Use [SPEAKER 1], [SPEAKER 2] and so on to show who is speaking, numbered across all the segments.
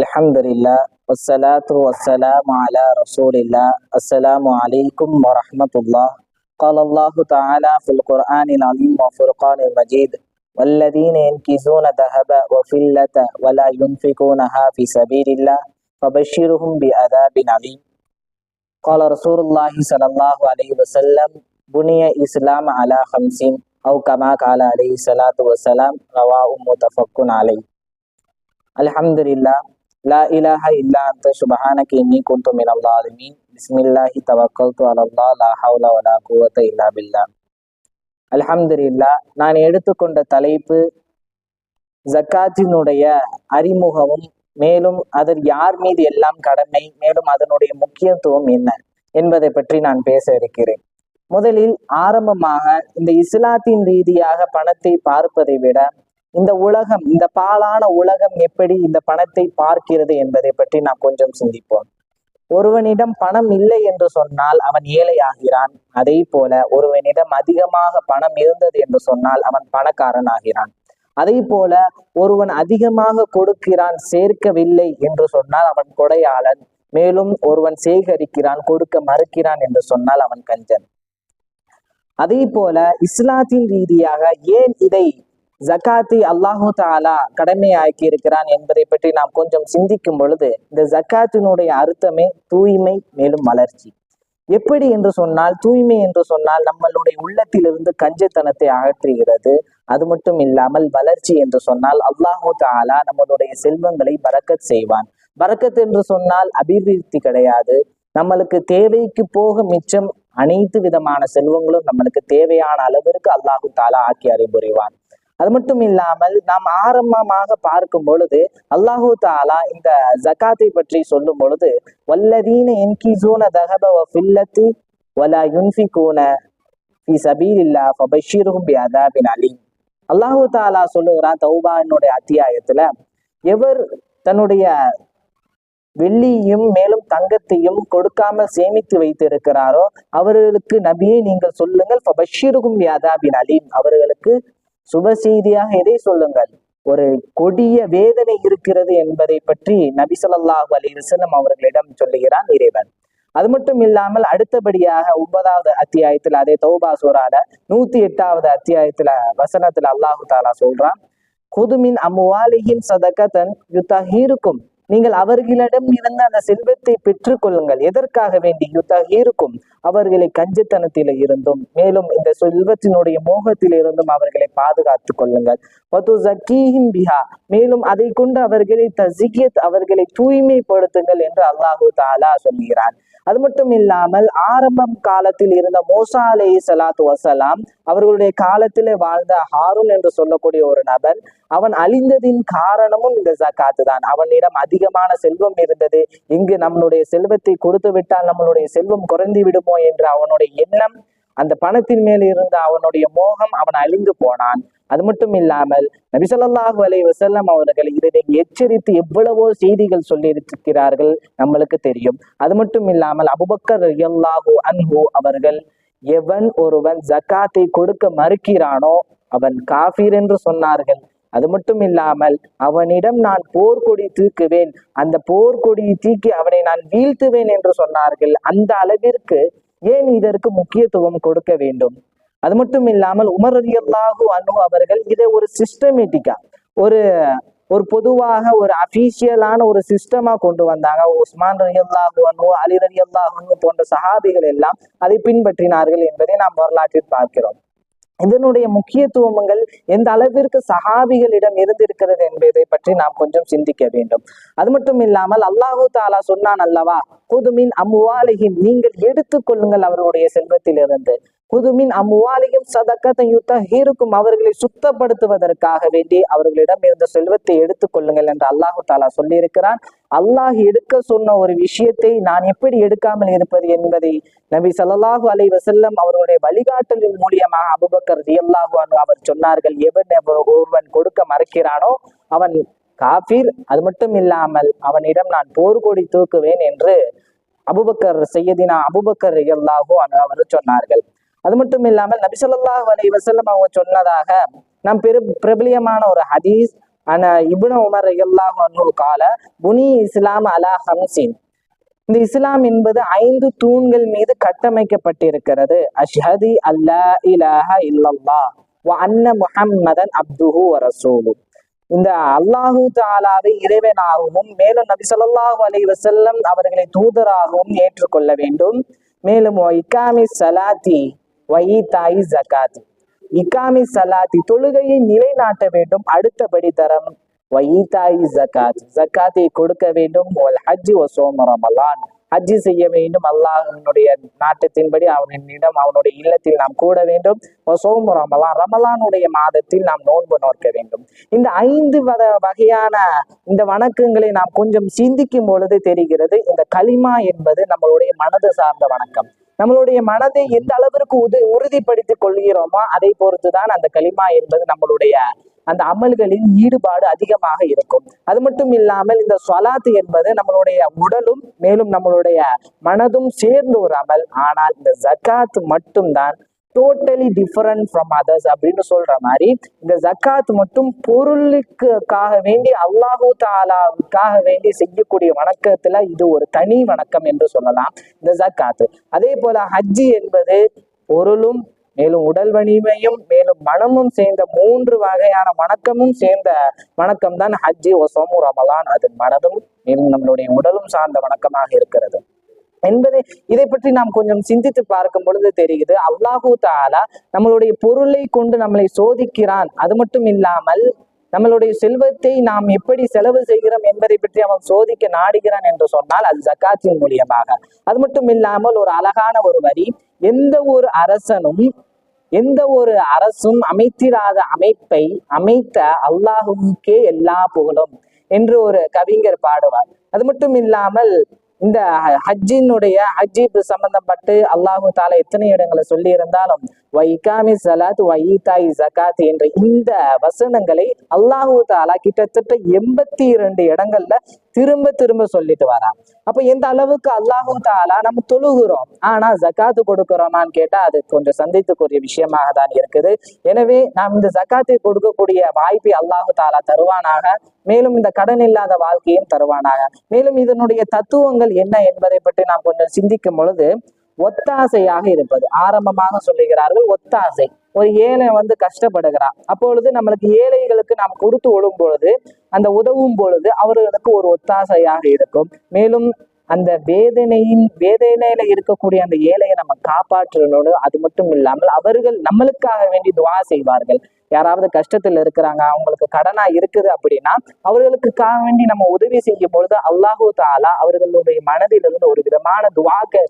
[SPEAKER 1] الحمد لله والصلاة والسلام على رسول الله السلام عليكم ورحمة الله قال الله تعالى في القرآن العظيم وفرقان المجيد والذين ينكزون ذهب وفلة ولا ينفقونها في سبيل الله فبشرهم بعذاب عليم قال رسول الله صلى الله عليه وسلم بني إسلام على خمسين أو كما قال عليه الصلاة والسلام رواه متفق عليه الحمد لله லா இலாஹ இல்லா அந்த சுபஹானக்கு இன்னி குந்து மினல் பிஸ்மில்லாஹி தவக்கல் து அலல்லா லா ஹவுல வலா குவத்த இல்லா பில்லா அல்ஹம்துலில்லா நான் எடுத்துக்கொண்ட தலைப்பு ஜக்காத்தினுடைய அறிமுகமும் மேலும் அதில் யார் மீது எல்லாம் கடமை மேலும் அதனுடைய முக்கியத்துவம் என்ன என்பதை பற்றி நான் பேச இருக்கிறேன். முதலில் ஆரம்பமாக இந்த இஸ்லாத்தின் ரீதியாக பணத்தை பார்ப்பதை விட இந்த உலகம் இந்த பாலான உலகம் எப்படி இந்த பணத்தை பார்க்கிறது என்பதை பற்றி நாம் கொஞ்சம் சிந்திப்போம். ஒருவனிடம் பணம் இல்லை என்று சொன்னால் அவன் ஏழை ஆகிறான் அதே போல ஒருவனிடம் அதிகமாக பணம் இருந்தது என்று சொன்னால் அவன் பணக்காரன் ஆகிறான் அதே போல ஒருவன் அதிகமாக கொடுக்கிறான் சேர்க்கவில்லை என்று சொன்னால் அவன் கொடையாளன். மேலும் ஒருவன் சேகரிக்கிறான் கொடுக்க மறுக்கிறான் என்று சொன்னால் அவன் கஞ்சன். அதே போல இஸ்லாத்தின் ரீதியாக ஏன் இதை ஜக்காத்தை அல்லாஹு தாலா கடமையாக்கி இருக்கிறான் என்பதை பற்றி நாம் கொஞ்சம் சிந்திக்கும் பொழுது இந்த ஜக்காத்தினுடைய அர்த்தமே தூய்மை மேலும் வளர்ச்சி. எப்படி என்று சொன்னால் தூய்மை என்று சொன்னால் நம்மளுடைய உள்ளத்திலிருந்து கஞ்சத்தனத்தை அகற்றுகிறது. அது மட்டும் இல்லாமல் வளர்ச்சி என்று சொன்னால் அல்லாஹு தாலா நம்மளுடைய செல்வங்களை பறக்கத் செய்வான். பறக்கத் என்று சொன்னால் அபிவிருத்தி கிடையாது. நம்மளுக்கு தேவைக்கு போக மிச்சம் அனைத்து விதமான செல்வங்களும் நம்மளுக்கு தேவையான அளவிற்கு அல்லாஹு தாலா ஆக்கி அறிவுரைவான் அது மட்டும் இல்லாமல் நாம் ஆரம்பமாக பார்க்கும் பொழுது அல்லாஹு தாலா இந்த ஜக்காத்தை பற்றி சொல்லும் பொழுது வல்லதீன என்கிசூன தகப ஃபில்லத்தி வலா யுன்ஃபிகூன ஃபி சபீலில்லா ஃபபஷீரும் பி அதாபின் அலீம். அல்லாஹு தாலா சொல்லுகிறான் தௌபானுடைய அத்தியாயத்துல எவர் தன்னுடைய வெள்ளியும் மேலும் தங்கத்தையும் கொடுக்காமல் சேமித்து வைத்திருக்கிறாரோ அவர்களுக்கு நபியை நீங்கள் சொல்லுங்கள் ஃபபஷிருஹும் யாதாபின் அலீம். அவர்களுக்கு சுப செய்தியாக எதை சொல்லுங்கள். ஒரு கொடிய வேதனை இருக்கிறது என்பதை பற்றி நபி சொல்லாஹு அலி அவர்களிடம் சொல்லுகிறான் இறைவன். அது மட்டும் இல்லாமல் அடுத்தபடியாக ஒன்பதாவது அத்தியாயத்துல அதே தௌபா சூறால நூத்தி எட்டாவது அத்தியாயத்துல வசனத்துல அல்லாஹு தாலா சொல்றான் குதுமின் அம்முவாலியின் சதகதன் யுத்தஹீருக்கும் நீங்கள் அவர்களிடம் இருந்த அந்த செல்வத்தை பெற்றுக் கொள்ளுங்கள். எதற்காக வேண்டி யுத்தஹீருக்கும் அவர்களை கஞ்சத்தனத்தில இருந்தும் மேலும் இந்த செல்வத்தினுடைய மோகத்தில் இருந்தும் அவர்களை பாதுகாத்துக் கொள்ளுங்கள். பிஹா மேலும் அதை கொண்டு அவர்களை தசிகியத் அவர்களை தூய்மைப்படுத்துங்கள் என்று அல்லாஹு தாலா சொல்கிறான். அது மட்டும் இல்லாமல் ஆரம்பம் காலத்தில் இருந்த மோசா அலே சலாத்து வசலாம் அவர்களுடைய காலத்திலே வாழ்ந்த ஹாரூன் என்று சொல்லக்கூடிய ஒரு நபர் அவன் அழிந்ததின் காரணமும் இந்த ஜக்காத்து தான் அவனிடம் அதிகமான செல்வம் இருந்தது. இங்கு நம்மளுடைய செல்வத்தை கொடுத்து விட்டால் நம்மளுடைய செல்வம் குறைந்து விடுமோ என்று அவனுடைய எண்ணம் அந்த பணத்தின் மேல் இருந்த அவனுடைய மோகம் அவன் அழிந்து போனான். அது மட்டும் இல்லாமல் நபிசல்லாஹு அலை வசல்லம் அவர்கள் இதனை எச்சரித்து எவ்வளவோ செய்திகள் சொல்லியிருக்கிறார்கள் நம்மளுக்கு தெரியும். அது மட்டும் இல்லாமல் அபுபக்கர் எல்லாஹு அன்ஹு அவர்கள் எவன் ஒருவன் ஜக்காத்தை கொடுக்க மறுக்கிறானோ அவன் காஃபீர் என்று சொன்னார்கள். அது மட்டும் இல்லாமல் அவனிடம் நான் போர்க்கொடி தூக்குவேன். அந்த போர்க்கொடியை தூக்கி அவனை நான் வீழ்த்துவேன் என்று சொன்னார்கள். அந்த அளவிற்கு ஏன் இதற்கு முக்கியத்துவம் கொடுக்க வேண்டும்? அது மட்டும் இல்லாமல் உமர் அலி அனு அவர்கள் இதை ஒரு சிஸ்டமேட்டிக்கா ஒரு ஒரு பொதுவாக ஒரு அபிஷியலான ஒரு சிஸ்டமா கொண்டு வந்தாங்க. உஸ்மான் ரலி அல்லாஹு அனு அலி ரலி அல்லாஹு போன்ற சஹாபிகள் எல்லாம் அதை பின்பற்றினார்கள் என்பதை நாம் வரலாற்றில் பார்க்கிறோம். இதனுடைய முக்கியத்துவங்கள் எந்த அளவிற்கு சஹாபிகளிடம் இருந்திருக்கிறது என்பதை பற்றி நாம் கொஞ்சம் சிந்திக்க வேண்டும். அது மட்டும் இல்லாமல் அல்லாஹூ தாலா சொன்னான் அல்லவா புதுமின் அம்முவாலிகின் நீங்கள் எடுத்துக்கொள்ளுங்கள் அவருடைய செல்வத்திலிருந்து. புதுமின் அம்முவாலையும் சதக்கத்தை யுத்த ஹீருக்கும் அவர்களை சுத்தப்படுத்துவதற்காக வேண்டி அவர்களிடம் இருந்த செல்வத்தை எடுத்துக்கொள்ளுங்கள் என்று அல்லாஹு தாலா சொல்லியிருக்கிறான். அல்லாஹ் எடுக்க சொன்ன ஒரு விஷயத்தை நான் எப்படி எடுக்காமல் இருப்பது என்பதை நபி சல்லாஹூ அலை வசல்லம் அவர்களுடைய வழிகாட்டலின் மூலியமாக அபுபக்கர் ரியல்லாஹு அவர் சொன்னார்கள். எவன் ஒருவன் கொடுக்க மறக்கிறானோ அவன் காபீர் அது மட்டும் இல்லாமல் அவனிடம் நான் போர்கொடி தூக்குவேன் என்று அபுபக்கர் செய்யதினா அபுபக்கர் ரியல்லாஹு அவர் சொன்னார்கள். அது மட்டும் இல்லாமல் நபி சொல்லாஹ் அலை வசல்லம் அவங்க சொன்னதாக நம் பெரு பிரபலியமான ஒரு ஹதீஸ். ஆனா இபுன உமர் ரலியல்லாஹு அன்ஹு கால புனி இஸ்லாம் அலா ஹம்சின் இந்த இஸ்லாம் என்பது ஐந்து தூண்கள் மீது கட்டமைக்கப்பட்டிருக்கிறது. அஷ்ஹதி அல்லா இலாஹ இல்லல்லா வ அன்ன முஹம்மதன் அப்துஹு வ ரசூலு. இந்த அல்லாஹு தாலாவை இறைவனாகவும் மேலும் நபி சொல்லாஹு அலைஹி வசல்லம் அவர்களை தூதராகவும் ஏற்றுக்கொள்ள வேண்டும். மேலும் இக்காமி சலாத்தி வைத்தாய் ஜகாத். இக்காமி சலாத்தி தொழுகையை நிலைநாட்ட வேண்டும். அடுத்தபடி தரம் வைத்தாய் ஜகாத். ஜக்காத்தை கொடுக்க வேண்டும். ஒல் ஹஜ் ரமலான். ஹஜ்ஜி செய்ய வேண்டும். அல்லாஹனுடைய நாட்டத்தின்படி அவனிடம் அவனுடைய இல்லத்தில் நாம் கூட வேண்டும். ஒசோம் ரமலான் ரமலானுடைய மாதத்தில் நாம் நோன்பு நோக்க வேண்டும். இந்த ஐந்து வத வகையான இந்த வணக்கங்களை நாம் கொஞ்சம் சிந்திக்கும் பொழுது தெரிகிறது இந்த களிமா என்பது நம்மளுடைய மனது சார்ந்த வணக்கம். நம்மளுடைய மனதை எந்த அளவிற்கு உது உறுதிப்படுத்திக் கொள்கிறோமோ அதை பொறுத்துதான் அந்த களிமா என்பது நம்மளுடைய அந்த அமல்களின் ஈடுபாடு அதிகமாக இருக்கும். அது மட்டும் இல்லாமல் இந்த சொலாத்து என்பது நம்மளுடைய உடலும் மேலும் நம்மளுடைய மனதும் சேர்ந்து ஒரு அமல். ஆனால் இந்த ஜக்காத் மட்டும்தான் டோட்டலி டிஃபரண்ட் ஃப்ரம் அதர்ஸ் அப்படின்னு சொல்ற மாதிரி இந்த ஜக்காத் மட்டும் பொருளுக்காக வேண்டி அல்லாஹூ தாலாவுக்காக வேண்டி செய்யக்கூடிய வணக்கத்துல இது ஒரு தனி வணக்கம் என்று சொல்லலாம் இந்த ஜக்காத் அதே போல ஹஜ்ஜி என்பது பொருளும் மேலும் உடல் வலிமையும் மேலும் மனமும் சேர்ந்த மூன்று வகையான வணக்கமும் சேர்ந்த வணக்கம் தான் ஹஜ்ஜி ஒசோமு ரமலான். அது மனதும் மேலும் நம்மளுடைய உடலும் சார்ந்த வணக்கமாக இருக்கிறது. என்பதை இதை பற்றி நாம் கொஞ்சம் சிந்தித்து பார்க்கும் பொழுது தெரியுது. அல்லாஹூ தாலா நம்மளுடைய பொருளை கொண்டு நம்மளை சோதிக்கிறான். அது மட்டும் இல்லாமல் நம்மளுடைய செல்வத்தை நாம் எப்படி செலவு செய்கிறோம் என்பதை பற்றி அவன் சோதிக்க நாடுகிறான் என்று சொன்னால் அது ஜக்காத்தின் மூலியமாக. அது மட்டும் இல்லாமல் ஒரு அழகான ஒரு வரி எந்த ஒரு அரசனும் எந்த ஒரு அரசும் அமைத்திடாத அமைப்பை அமைத்த அல்லாஹுக்கே எல்லா புகழும் என்று ஒரு கவிஞர் பாடுவார். அது மட்டும் இல்லாமல் இந்த ஹ- ஹஜ்ஜினுடைய ஹஜ்ஜி சம்பந்தப்பட்டு அல்லாஹு தாலா எத்தனை இடங்களை சொல்லி இருந்தாலும் வைகாமி சலாத் வைத்தாய் ஜகாத் என்ற இந்த வசனங்களை அல்லாஹு தாலா கிட்டத்தட்ட எண்பத்தி இரண்டு இடங்கள்ல திரும்ப திரும்ப சொல்லிட்டு வரான். அப்ப எந்த அளவுக்கு அல்லாஹு தாலா நம்ம தொழுகிறோம். ஆனா ஜக்காத்து கொடுக்கிறோமான்னு கேட்டா அது கொஞ்சம் சந்தித்துக்குரிய விஷயமாக தான் இருக்குது. எனவே நாம் இந்த ஜகாத்தை கொடுக்கக்கூடிய வாய்ப்பை அல்லாஹு தாலா தருவானாக. மேலும் இந்த கடன் இல்லாத வாழ்க்கையும் தருவானாக. மேலும் இதனுடைய தத்துவங்கள் என்ன என்பதை பற்றி நாம் கொஞ்சம் சிந்திக்கும் பொழுது ஒத்தாசையாக இருப்பது. ஆரம்பமாக சொல்லுகிறார்கள் ஒத்தாசை. ஒரு ஏழை வந்து கஷ்டப்படுகிறான். அப்பொழுது நம்மளுக்கு ஏழைகளுக்கு நாம் கொடுத்து விடும் பொழுது அந்த உதவும் பொழுது அவர்களுக்கு ஒரு ஒத்தாசையாக இருக்கும். மேலும் அந்த வேதனையின் வேதனையில இருக்கக்கூடிய அந்த ஏழையை நம்ம காப்பாற்றணும்னு அது மட்டும் இல்லாமல் அவர்கள் நம்மளுக்காக வேண்டி துவா செய்வார்கள். யாராவது கஷ்டத்துல இருக்கிறாங்க அவங்களுக்கு கடனா இருக்குது அப்படின்னா அவர்களுக்காக வேண்டி நம்ம உதவி செய்யும் பொழுது அல்லாஹு தாலா அவர்களுடைய மனதிலிருந்து ஒரு விதமான துவாக்க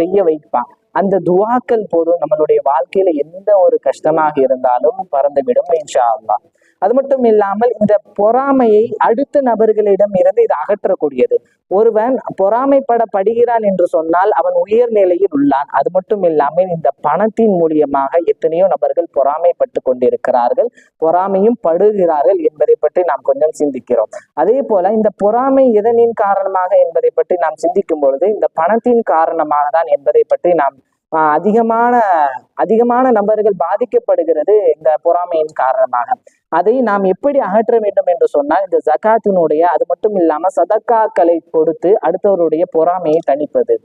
[SPEAKER 1] செய்ய வைப்பான். அந்த துவாக்கள் போதும். நம்மளுடைய வாழ்க்கையில எந்த ஒரு கஷ்டமாக இருந்தாலும் பறந்துவிடும் இன்ஷா அல்லா அது மட்டும் இல்லாமல் இந்த பொறாமையை அடுத்த நபர்களிடம் இருந்து இது அகற்றக்கூடியது. ஒருவன் பொறாமைப்படப்படுகிறான் என்று சொன்னால் அவன் உயர் நிலையில் உள்ளான். அது மட்டும் இல்லாமல் இந்த பணத்தின் மூலியமாக எத்தனையோ நபர்கள் பொறாமைப்பட்டு கொண்டிருக்கிறார்கள் பொறாமையும் படுகிறார்கள் என்பதை பற்றி நாம் கொஞ்சம் சிந்திக்கிறோம். அதே போல இந்த பொறாமை எதனின் காரணமாக என்பதை பற்றி நாம் சிந்திக்கும் பொழுது இந்த பணத்தின் காரணமாக தான் என்பதை பற்றி நாம் அதிகமான அதிகமான நபர்கள் பாதிக்கப்படுகிறது இந்த பொறாமையின் காரணமாக. அதை நாம் எப்படி அகற்ற வேண்டும் என்று சொன்னால் இந்த ஜகாத்தினுடைய அது மட்டும் இல்லாம சதக்காக்களை கொடுத்து அடுத்தவருடைய பொறாமையை தணிப்பது.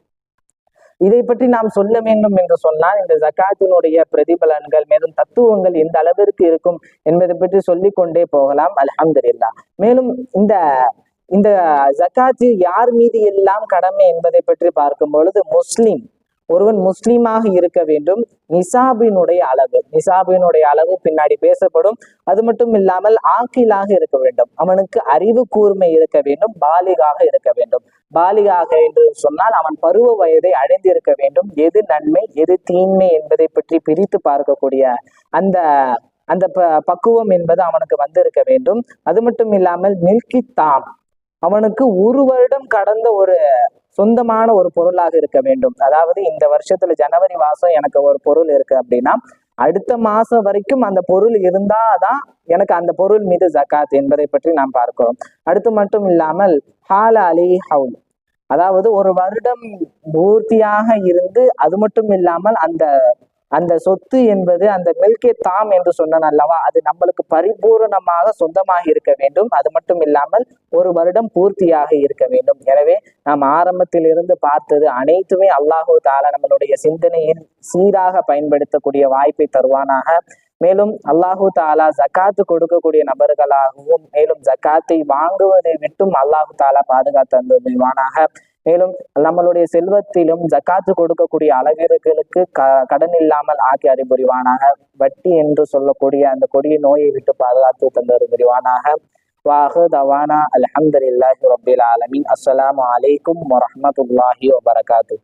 [SPEAKER 1] இதை பற்றி நாம் சொல்ல வேண்டும் என்று சொன்னால் இந்த ஜகாத்தினுடைய பிரதிபலன்கள் மேலும் தத்துவங்கள் எந்த அளவிற்கு இருக்கும் என்பதை பற்றி சொல்லிக் கொண்டே போகலாம். அலமதுல்லா மேலும் இந்த இந்த ஜகாத்து யார் மீது எல்லாம் கடமை என்பதை பற்றி பார்க்கும் பொழுது முஸ்லிம் ஒருவன் முஸ்லீமாக இருக்க வேண்டும். நிசாபினுடைய அளவு நிசாபினுடைய அளவு பின்னாடி பேசப்படும். அது மட்டும் இல்லாமல் ஆக்கிலாக இருக்க வேண்டும். அவனுக்கு அறிவு கூர்மை இருக்க வேண்டும் பாலிகாக இருக்க வேண்டும். பாலிகாக என்று சொன்னால் அவன் பருவ வயதை அடைந்திருக்க வேண்டும். எது நன்மை எது தீன்மை என்பதை பற்றி பிரித்து பார்க்கக்கூடிய அந்த அந்த ப- பக்குவம் என்பது அவனுக்கு வந்திருக்க வேண்டும். அது மட்டும் இல்லாமல் மில்கி தாம் அவனுக்கு ஒரு வருடம் கடந்த ஒரு சொந்தமான ஒரு பொருளாக இருக்க வேண்டும். அதாவது இந்த வருஷத்துல ஜனவரி மாசம் எனக்கு ஒரு பொருள் இருக்கு அப்படின்னா அடுத்த மாசம் வரைக்கும் அந்த பொருள் இருந்தாதான் எனக்கு அந்த பொருள் மீது ஜக்காத் என்பதை பற்றி நாம் பார்க்கிறோம். அடுத்து மட்டும் இல்லாமல் ஹால அலி ஹவுல். அதாவது ஒரு வருடம் பூர்த்தியாக இருந்து அது மட்டும் இல்லாமல் அந்த அந்த சொத்து என்பது அந்த மில்கே தாம் என்று சொன்னேன் அல்லவா? அது நம்மளுக்கு பரிபூரணமாக சொந்தமாக இருக்க வேண்டும். அது மட்டும் இல்லாமல் ஒரு வருடம் பூர்த்தியாக இருக்க வேண்டும். எனவே நாம் ஆரம்பத்தில் இருந்து பார்த்தது அனைத்துமே அல்லாஹு தாலா நம்மளுடைய சிந்தனையில் சீராக பயன்படுத்தக்கூடிய வாய்ப்பை தருவானாக. மேலும் அல்லாஹு தாலா ஜக்காத்து கொடுக்கக்கூடிய நபர்களாகவும் மேலும் ஜக்காத்தை வாங்குவதை விட்டும் அல்லாஹு தாலா பாதுகாத்து தந்துவானாக மேலும் நம்மளுடைய செல்வத்திலும் ஜக்காத்து கொடுக்கக்கூடிய அளவிற்கு க கடன் இல்லாமல் ஆக்கி அறிபுரிவானாக. வட்டி என்று சொல்லக்கூடிய அந்த கொடிய நோயை விட்டு பாதுகாத்து தந்தது வாஹு தவானா அலமதுல்லாஹி ரபில் ஆலமின். அஸ்லாம் வலைக்கும் வரமத்துல்லாஹி வபரகாத்து